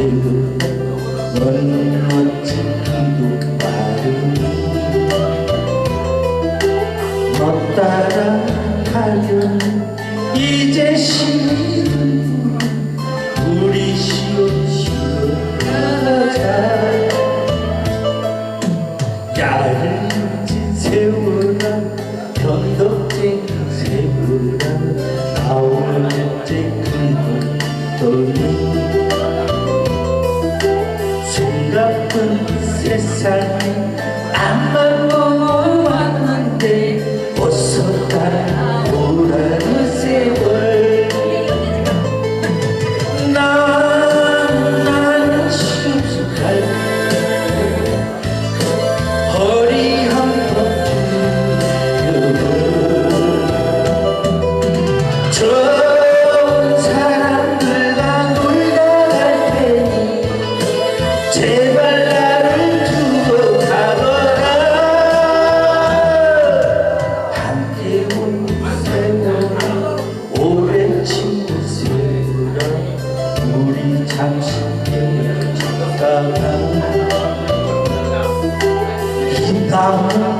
넌 어차피도 빠르니 따라가면 이제 시민 우리 시오 시오 가자 짧은 세월아 yourself 친구들아 우리 잠시 헤어질까 봐이 밤은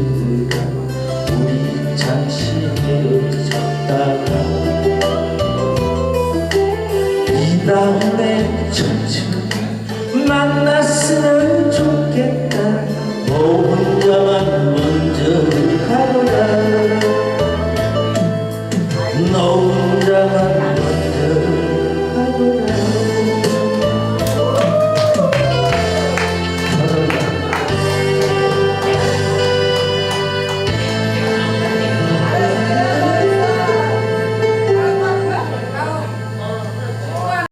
다음에 천천 만났으면